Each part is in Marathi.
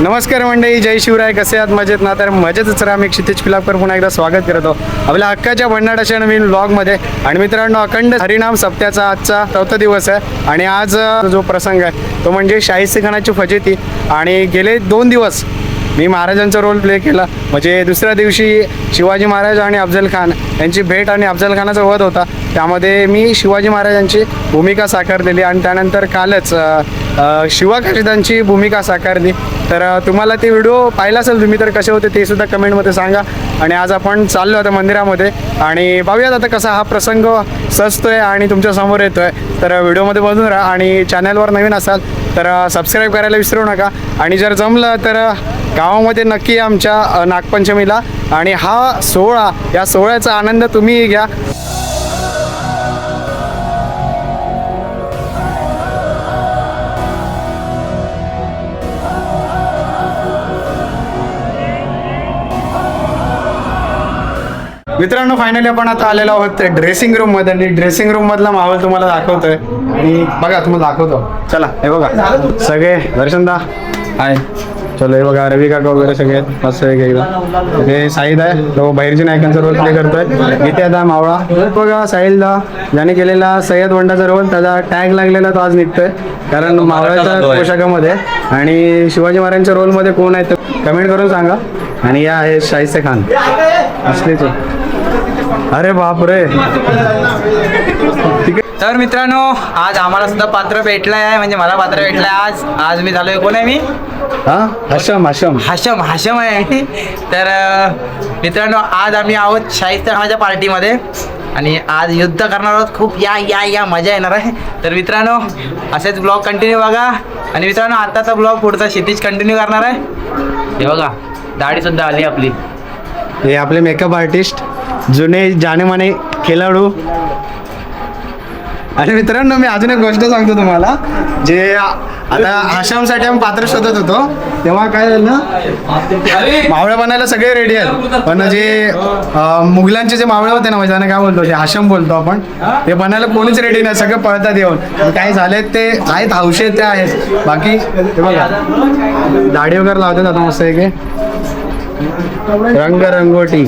नमस्कार मंडळी जय शिवराय. कसे आहात? मजेत ना? तर मजेतच राम मी क्षितिज पिलापकर. पुन्हा एकदा स्वागत करतो आपल्या हक्काच्या भंडाराच्या नवीन व्लॉगमध्ये आणि मित्रांनो अखंड हरिनाम सप्त्याचा आजचा चौथा दिवस आहे. आणि आज जो प्रसंग आहे तो म्हणजे शाहिस्ती खानाची फजिती. आणि गेले दोन दिवस मी महाराजांचा रोल प्ले केला. म्हणजे दुसऱ्या दिवशी शिवाजी महाराज आणि अफजल खान यांची भेट आणि अफजल खानाचा वध होता. त्यामध्ये मी शिवाजी महाराजांची भूमिका साकारलेली आणि त्यानंतर कालच शिवा काशिदांची भूमिका साकारली. तर तुम्हाला ते व्हिडिओ पाहिला असेल तुम्ही तर कसे होते ते सुद्धा कमेंटमध्ये सांगा. आणि आज आपण चाललो आता मंदिरामध्ये. आणि पाहूयात आता कसा हा प्रसंग सजतोय आणि तुमच्यासमोर येतोय. तर व्हिडिओमध्ये बघून राहा आणि चॅनलवर नवीन असाल तर सबस्क्राईब करायला विसरू नका. आणि जर जमलं तर गावामध्ये नक्की आमच्या अ, नागपंचमीला आणि हा सोहळा या सोहळ्याचा आनंद तुम्ही घ्या. मित्रांनो फायनली आपण आता आलेलो आहोत ड्रेसिंग रूममध्ये आणि ड्रेसिंग रूम मधला माहोल तुम्हाला दाखवतोय. आणि बघा तुम्हाला दाखवतो. चला हे बघा. सगळे दर्शन दा हाय चलो हे बघा रवी काका वगैरे सगळे आहेत. मस्त एकदम हे साईद आहे तो बाहेरची नायकांचा रोल प्ले करतोय. इथे आता मावळा. बघा साहिल दा ज्याने केलेला सय्यद वंडाचा रोल त्याचा टॅग लागलेला तो आज निघतोय. कारण मावळ्याच्या पोशाखामध्ये. आणि शिवाजी महाराजांच्या रोलमध्ये कोण आहे तर कमेंट करून सांगा. आणि या आहे शाहिस्ते खान. असलेच आहे. अरे ठीक आहे तर मित्रांनो आज आम्हाला सुद्धा पात्र भेटलंय. आहे म्हणजे मला पात्र भेटलंय आज. आज मी झालोय कोण आहे मी? हा? हशम हशम. हाशम हाशम आहे. तर मित्रांनो आज आम्ही आहोत शाहिस्ते खानाच्या पार्टीमध्ये. आणि आज युद्ध करणार आहोत. खूप या या या मजा येणार आहे. तर मित्रांनो असेच ब्लॉग कंटिन्यू बघा. आणि मित्रांनो आताचा ब्लॉग पुढचा क्षितिज कंटिन्यू करणार आहे. हे बघा दाढी सुद्धा आली आपली. हे आपले मेकअप आर्टिस्ट जुने जानेमाने खेळाडू. आणि मित्रांनो मी अजून एक गोष्ट सांगतो तुम्हाला जे आता आश्रमसाठी आम्ही पात्र शोधत होतो तेव्हा काय झालं मावळे बनायला सगळे रेडी आहेत. पण जे मुघलांचे जे मावळे होते ना म्हणजे त्यांना काय बोलतो जे आश्रम बोलतो आपण ते बनायला कोणीच रेडी नाही सगळे पळतात येऊन. काय झाले ते आहेत हौशे ते आहेत. बाकी बघा दाढी वगैरे लावतात आता मस्त आहे की रंग रंगोटी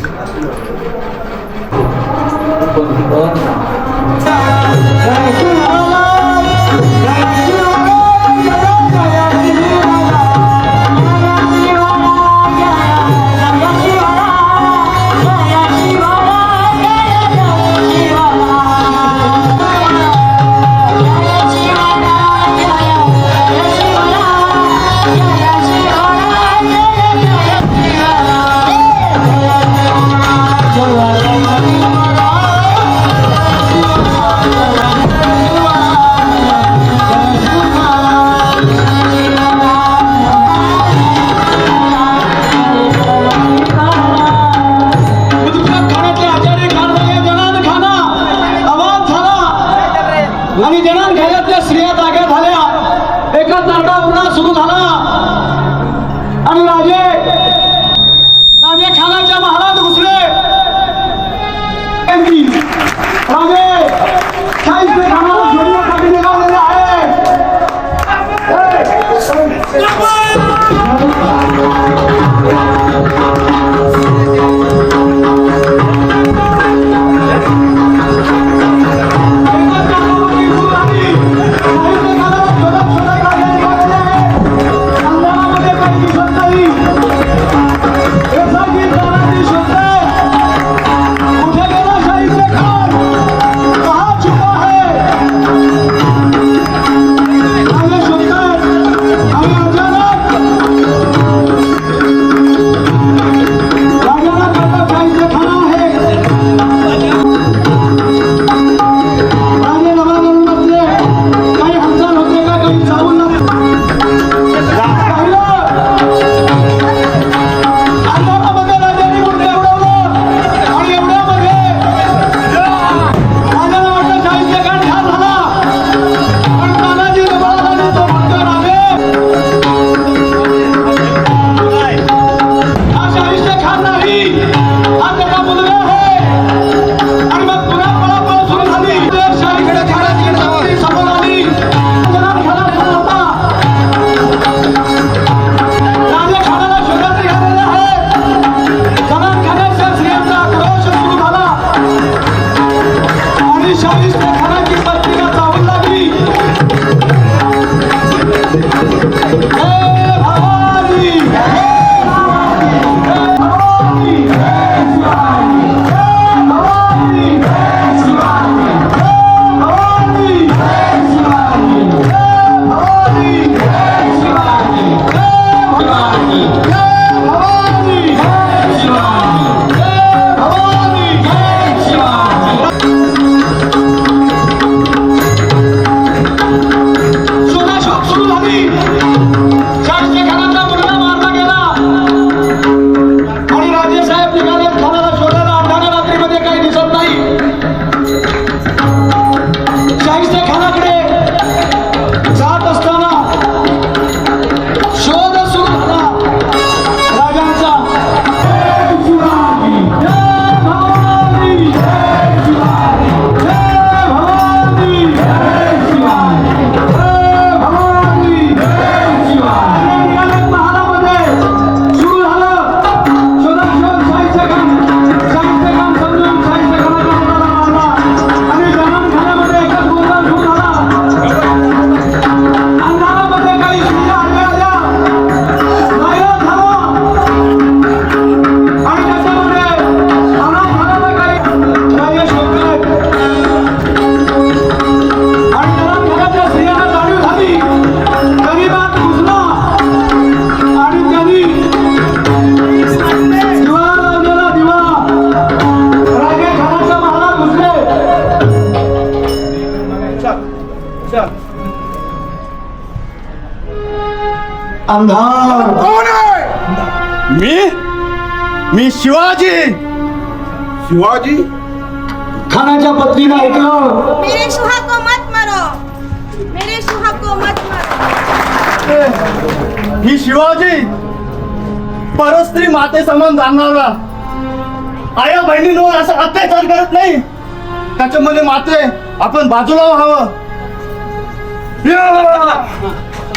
अंधार। कोण आहे? मी? मी शिवाजी। शिवाजी? खानाच्या पत्नीला ऐकलं। मेरे सुहा को मत मारो। मेरे सुहा को मत मारो। ही शिवाजी। परस्त्री माते समान जाणणारा आया बहिणींवर असा अत्याचार करत नाही। त्याच्यामध्ये माते आपण बाजूला व्हावं।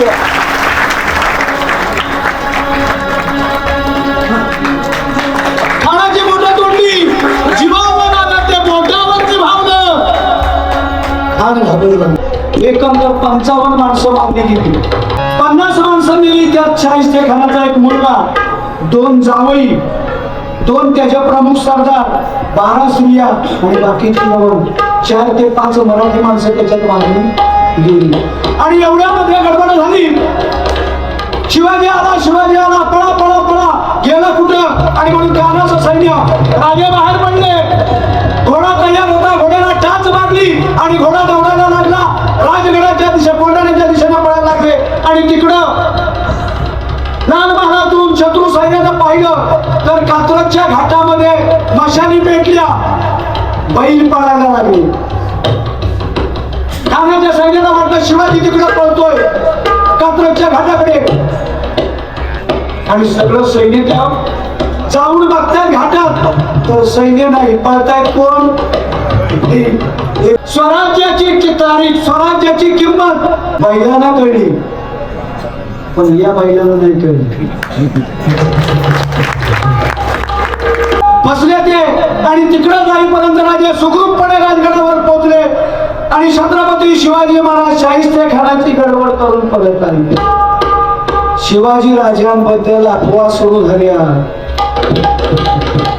सगळ्यांनी खानाची तोडली. जीवावर आलं ते बोटावरती भावलं. खान घाबरला. एकंदर पंचावन्न माणसं मागणी घेतली. पन्नास माणसं नेली त्यात चाळीस ते खानाचा एक मुलगा दोन जावई दोन त्याच्या प्रमुख सरदार बारा स्त्रिया आणि बाकीची चार ते पाच मराठी माणसं त्याच्यात मागणी. गेली आणि एवढ्यामध्ये गडबड झाली. शिवाजी आला शिवाजी आला पळा पळा पळा. गेला कुठं? आणि म्हणून कानाचं सैन्य राजे बाहेर पडले. घोडा तयार होता घोड्याला टाच मारली आणि घोडा दौडायला लागला. राजगडाच्या दिशे कोंढाण्याच्या दिशेने पळायला लागले. आणि तिकडं लाल महालातून शत्रू सैन्यानं पाहिलं. तर कात्रजच्या घाटामध्ये मशाली पेटल्या. बैल पळायला लागली. ठाण्याच्या सैन्याला वाटलं शिवाजी तिकडे पळतोय. कात्रच्या घाटाकडे. आणि सगळं सैन्य त्या जाऊन बघतायत घाटात. तर सैन्य नाही पळतायत कोण? स्वराज्याची तारीख स्वराज्याची किंमत. बैलांना कळली. पण या बैलाला नाही कळली. बसले ते आणि तिकडं जाईपर्यंत राजे सुखरूपपणे राजगडावर पोहोचले. आणि छत्रपती शिवाजी महाराज शाहिस्ते खानाची गडबड करून परत आले. शिवाजी राजांबद्दल अफवा सुरू झाल्या.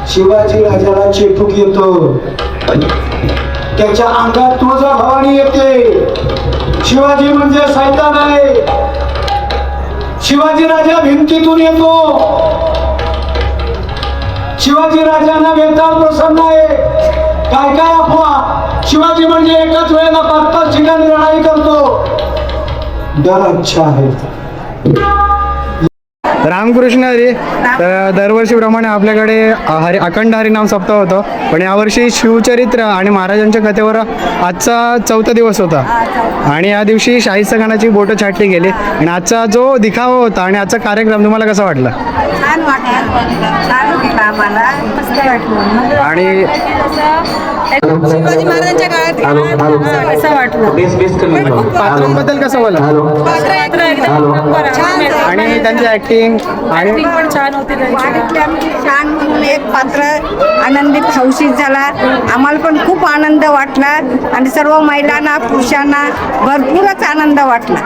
शिवाजी राजाला चेटूक येतो. त्याच्या अंगात तुळजा भवानी येते. शिवाजी म्हणजे सैतान आहे. शिवाजी राजा भिंतीतून येतो. शिवाजी राजांना वेताळ प्रसन्न आहे. काय काय अफवा? शिवाजी म्हणजे एकाच वेळेला पाच पाच ठिकाणी लढाई करतो. डर अच्छा आहे रामकृष्ण हरी तर दरवर्षीप्रमाणे आपल्याकडे हरी अखंड हरिनाम सप्ताह होतो. पण यावर्षी शिवचरित्र आणि महाराजांच्या कथेवर आजचा चौथा दिवस होता. आणि या दिवशी शाहिस्ता खानाची बोटं छाटली गेली. आणि आजचा जो दिखावा होता आणि आजचा कार्यक्रम तुम्हाला कसा वाटलं? आणि शिवाजी महाराजांच्या काळात असं वाटलं? पात्रांबद्दल कसं बोला? छान आणि त्यांची ऍक्टिंग आणि छान म्हणून एक पात्र आनंदित हौशीत झाला. आम्हाला पण खूप आनंद वाटला आणि सर्व महिलांना पुरुषांना भरपूरच आनंद वाटला.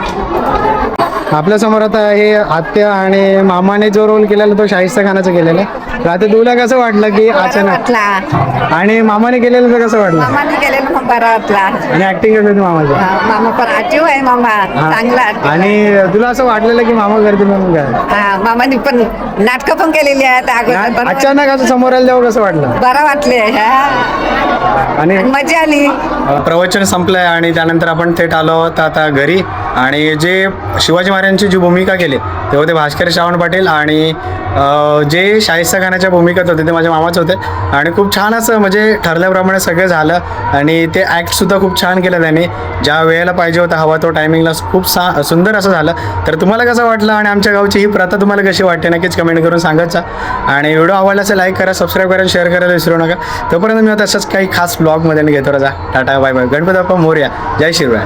आपल्यासमोर आता हे आत्या आणि मामाने जो रोल केलेला तो शाहिस्ता खानाचा केलेला आहे. तर आता तुला कसं वाटलं की अचानक? आणि मामाने केलेलं तर कसं वाटलं? मामाने केलेला वाटला. आणि ऍक्टिंग केली होती मामाची? हा, मामा पण आजीव आहे मामा. चांगला active आहे. आणि तुला असं वाटलेलं की मामा करतील म्हणून काय? हा मामाने पण नाटकं पण केलेली आहेत अगोदर. अचानक असं समोर आलं तेव्हा कसं वाटलं? बरं वाटले हा. आणि मजा आली. प्रवचन संपलंय आणि त्यानंतर आपण थेट आलो आहोत आता घरी. आणि जे शिवाजी महाराजांची जी भूमिका केली तेव्हा ते भास्कर श्रावण पाटील आणि जे शाहिस्ता खानाच्या भूमिकेत होते ते माझ्या मामाच होते. आणि खूप छान असं म्हणजे ठरल्याप्रमाणे सगळं झालं आणि ते ॲक्टसुद्धा खूप छान केलं त्यांनी. ज्या वेळेला पाहिजे होता हवा तो टायमिंगला खूप सा सुंदर असं झालं. तर तुम्हाला कसं वाटलं आणि आमच्या गावची ही प्रथा तुम्हाला कशी वाटते नक्कीच कमेंट करून सांगायचा आणि व्हिडिओ आवडला असेल लाईक करा सबस्क्राईब करा शेअर करायला विसरू नका. तोपर्यंत मी तसंच काही खास ब्लॉगमध्ये घेतो राजा. Tata bye bye Ganpati Bappa Morya. जय शिवराय